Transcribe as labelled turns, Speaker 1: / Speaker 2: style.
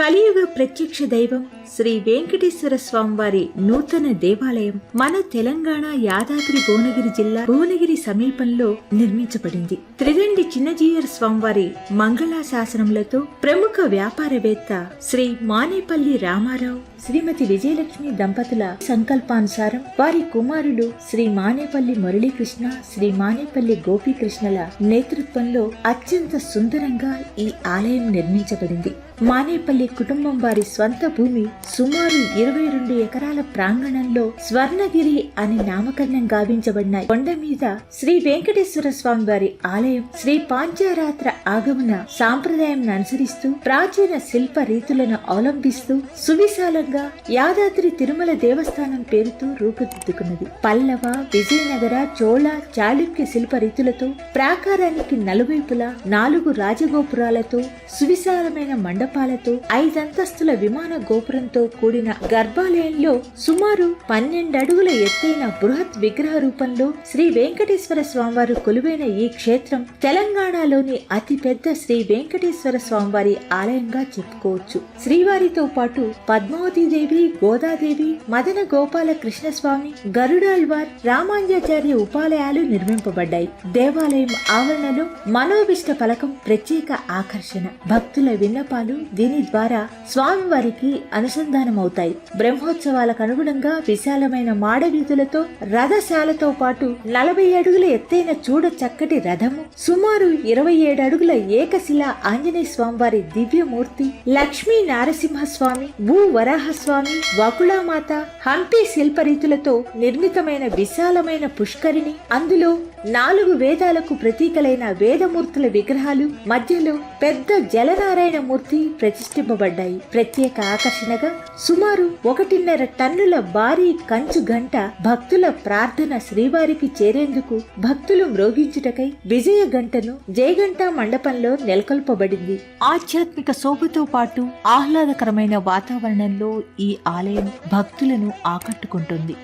Speaker 1: కలియుగ ప్రత్యక్ష దైవం శ్రీ వెంకటేశ్వర స్వామివారి నూతన దేవాలయం మన తెలంగాణ యాదాద్రి భువనగిరి జిల్లా భువనగిరి సమీపంలో నిర్మించబడింది. త్రిదండి చిన్నజీయర్ స్వామివారి మంగళాశాసనములతో ప్రముఖ వ్యాపారవేత్త శ్రీ మానేపల్లి రామారావు శ్రీమతి విజయలక్ష్మి దంపతుల సంకల్పానుసారం వారి కుమారులు శ్రీ మానేపల్లి మురళీకృష్ణ శ్రీ మానేపల్లి గోపీకృష్ణల నేతృత్వంలో అత్యంత సుందరంగా ఈ ఆలయం నిర్మించబడింది. మానేపల్లి కుటుంబం వారి స్వంత భూమి సుమారు ఇరవై రెండు ఎకరాల ప్రాంగణంలో స్వర్ణగిరి అని నామకరణం గావించబడిన కొండ మీద శ్రీ వెంకటేశ్వర స్వామి వారి ఆలయం శ్రీ పాంచారాత్ర ఆగమన సాంప్రదాయం అనుసరిస్తూ ప్రాచీన శిల్ప రీతులను అవలంబిస్తూ సువిశాలంగా యాదాద్రి తిరుమల దేవస్థానం పేరుతో రూపుదిద్దుకున్నది. పల్లవ విజయనగర చోళ చాళుక్య శిల్ప రీతులతో ప్రాకారానికి నలువైపులా నాలుగు రాజగోపురాలతో సువిశాలమైన మండపాలతో ఐదంతస్తుల విమాన గోపురంతో కూడిన గర్భాలయంలో సుమారు పన్నెండు అడుగుల ఎత్తైన బృహత్ విగ్రహ రూపంలో శ్రీ వెంకటేశ్వర స్వామివారు కొలువైన ఈ క్షేత్రం తెలంగాణలోని అతిపెద్ద శ్రీ వెంకటేశ్వర స్వామివారి ఆలయంగా చెప్పుకోవచ్చు. శ్రీవారితో పాటు పద్మావతి దేవి గోదాదేవి మదన గోపాల కృష్ణస్వామి గరుడాల్వార్ రామాంజాచార్య ఉపాలయాలు నిర్మింపబడ్డాయి. దేవాలయం ఆవరణలో మనోభిష్ట ఫలకం ప్రత్యేక ఆకర్షణ. భక్తుల విన్నపాలు దీని ద్వారా స్వామివారికి అనుసంధానమవుతాయి. బ్రహ్మోత్సవాలకు అనుగుణంగా విశాలమైన మాడవీధులతో రథశాలతో పాటు నలభై అడుగుల ఎత్తైన చూడ చక్కటి రథము సుమారు ఇరవై ఏడు అడుగుల ఏకశిల ఆంజనేయ స్వామివారి దివ్యమూర్తి లక్ష్మీ నారసింహస్వామి భూ వరాహస్వామి వకుళామాత హంపి శిల్పరీతులతో నిర్మితమైన విశాలమైన పుష్కరిణి అందులో నాలుగు వేదాలకు ప్రతీకలైన వేదమూర్తుల విగ్రహాలు మధ్యలో పెద్ద జలనారాయణ మూర్తి ప్రతిష్ఠింపబడ్డాయి. ప్రత్యేక ఆకర్షణగా సుమారు ఒకటిన్నర టన్నుల భారీ కంచు గంట భక్తుల ప్రార్థన శ్రీవారికి చేరేందుకు భక్తులు మ్రోగించుటకై విజయ గంటను జయగంట మండపంలో నెలకొల్పబడింది. ఆధ్యాత్మిక శోభతో పాటు ఆహ్లాదకరమైన వాతావరణంలో ఈ ఆలయం భక్తులను ఆకట్టుకుంటుంది.